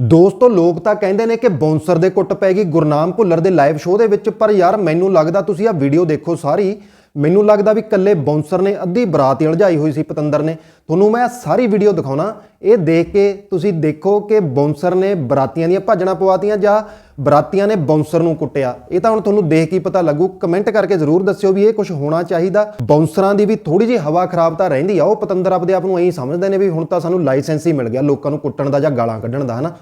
ਦੋਸਤੋ, ਲੋਕ ਤਾਂ ਕਹਿੰਦੇ ਨੇ ਕਿ ਬੌਂਸਰ ਦੇ ਕੁੱਟ ਪੈ ਗਈ। ਗੁਰਨਾਮ ਭੁੱਲਰ ਦੇ ਲਾਈਵ ਸ਼ੋਅ ਦੇ ਵਿੱਚ। ਪਰ ਯਾਰ, ਮੈਨੂੰ ਲੱਗਦਾ ਤੁਸੀਂ ਆ ਵੀਡੀਓ ਦੇਖੋ ਸਾਰੀ। ਮੈਨੂੰ ਲੱਗਦਾ ਵੀ ਕੱਲੇ ਬੌਂਸਰ ਨੇ ਅੱਧੀ ਬਰਾਤ ਹੀ ਉਲਝਾਈ ਹੋਈ ਸੀ ਪਤੰਦਰ ਨੇ। ਤੁਹਾਨੂੰ ਮੈਂ ਸਾਰੀ ਵੀਡੀਓ ਦਿਖਾਉਣਾ। ਇਹ ਦੇਖ ਕੇ ਤੁਸੀਂ ਦੇਖੋ ਕਿ ਬੌਂਸਰ ਨੇ ਬਰਾਤੀਆਂ ਦੀਆਂ ਭਾਜਣਾ ਪਵਾਤੀਆਂ ਜਾਂ ਬਰਾਤੀਆਂ ਨੇ ਬੌਂਸਰ ਨੂੰ ਕੁੱਟਿਆ। ਇਹ ਤਾਂ ਹੁਣ ਤੁਹਾਨੂੰ ਦੇਖ ਕੇ ਪਤਾ ਲੱਗੂ। ਕਮੈਂਟ ਕਰਕੇ ਜ਼ਰੂਰ ਦੱਸਿਓ ਵੀ ਇਹ ਕੁਝ ਹੋਣਾ ਚਾਹੀਦਾ। ਬੌਂਸਰਾਂ ਦੀ ਵੀ ਥੋੜੀ ਜਿਹੀ ਹਵਾ ਖਰਾਬ ਤਾਂ ਰਹਿੰਦੀ ਆ। ਉਹ ਪਤੰਦਰ ਆਪਦੇ ਆਪ ਨੂੰ ਐਂ ਸਮਝਦੇ ਨੇ ਵੀ ਹੁਣ ਤਾਂ ਸਾਨੂੰ ਲਾਇਸੈਂਸ ਹੀ ਮਿਲ ਗਿਆ ਲੋਕਾਂ ਨੂੰ ਕੁੱਟਣ ਦਾ ਜਾਂ ਗਾਲਾਂ ਕੱਢਣ ਦਾ, ਹਨਾ?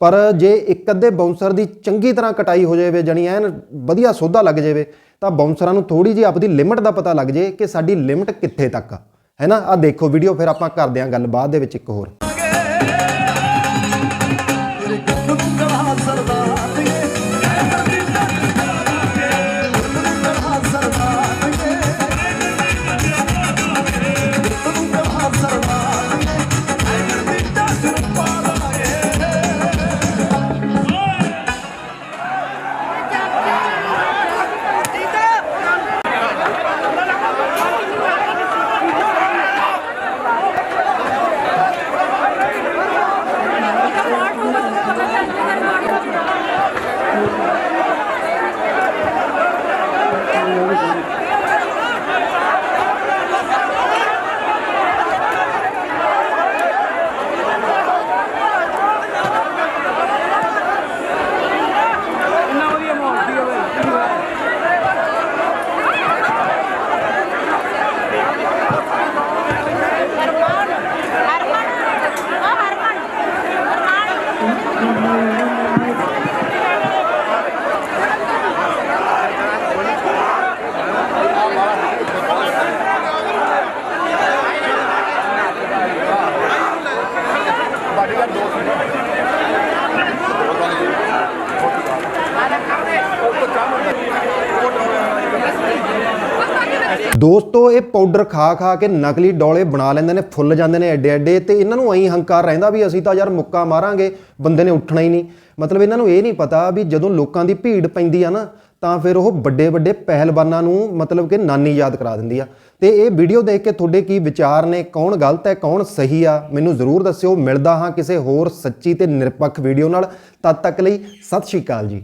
ਪਰ ਜੇ ਇੱਕ ਅੱਧੇ ਬਾਉਂਸਰ ਦੀ ਚੰਗੀ ਤਰ੍ਹਾਂ ਕਟਾਈ ਹੋ ਜਾਵੇ, ਜਾਣੀ ਐਨ ਵਧੀਆ ਸੋਧਾ ਲੱਗ ਜਾਵੇ, ਤਾਂ ਬਾਉਂਸਰਾਂ ਨੂੰ ਥੋੜੀ ਜਿਹੀ ਆਪਦੀ ਲਿਮਟ ਦਾ ਪਤਾ ਲੱਗ ਜੇ ਕਿ ਸਾਡੀ ਲਿਮਟ ਕਿੱਥੇ ਤੱਕ। ਆ ਹੈ ਨਾ? ਆ ਦੇਖੋ ਵੀਡੀਓ ਫਿਰ ਆਪਾਂ ਕਰਦੇ ਆਂ ਗੱਲ ਬਾਅਦ ਦੇ ਵਿੱਚ ਇੱਕ ਹੋਰ। ਦੋਸਤੋ, ਇਹ ਪਾਊਡਰ ਖਾ ਖਾ ਕੇ ਨਕਲੀ ਡੋਲੇ ਬਣਾ ਲੈਂਦੇ ਨੇ, ਫੁੱਲ ਜਾਂਦੇ ਨੇ ਐਡੇ ਐਡੇ ਤੇ ਇਹਨਾਂ ਨੂੰ ਐਂ ਹੰਕਾਰ ਰਹਿੰਦਾ ਵੀ ਅਸੀਂ ਤਾਂ ਯਾਰ ਮੁੱਕਾ ਮਾਰਾਂਗੇ, ਬੰਦੇ ਨੇ ਉੱਠਣਾ ਹੀ ਨਹੀਂ। ਮਤਲਬ ਇਹਨਾਂ ਨੂੰ ਇਹ ਨਹੀਂ ਪਤਾ ਵੀ ਜਦੋਂ ਲੋਕਾਂ ਦੀ ਭੀੜ ਪੈਂਦੀ ਆ ਨਾ, ਤਾਂ ਫਿਰ ਉਹ ਵੱਡੇ ਵੱਡੇ ਪਹਿਲਵਾਨਾਂ ਨੂੰ ਮਤਲਬ ਕਿ ਨਾਨੀ ਯਾਦ ਕਰਾ ਦਿੰਦੀ ਆ। ਤੇ ਇਹ ਵੀਡੀਓ ਦੇਖ ਕੇ ਤੁਹਾਡੇ ਕੀ ਵਿਚਾਰ ਨੇ, ਕੌਣ ਗਲਤ ਹੈ, ਕੌਣ ਸਹੀ ਆ, ਮੈਨੂੰ ਜ਼ਰੂਰ ਦੱਸਿਓ। ਮਿਲਦਾ ਹਾਂ ਕਿਸੇ ਹੋਰ ਸੱਚੀ ਤੇ ਨਿਰਪੱਖ ਵੀਡੀਓ ਨਾਲ। ਤਦ ਤੱਕ ਲਈ ਸਤਿ ਸ਼੍ਰੀ ਅਕਾਲ ਜੀ।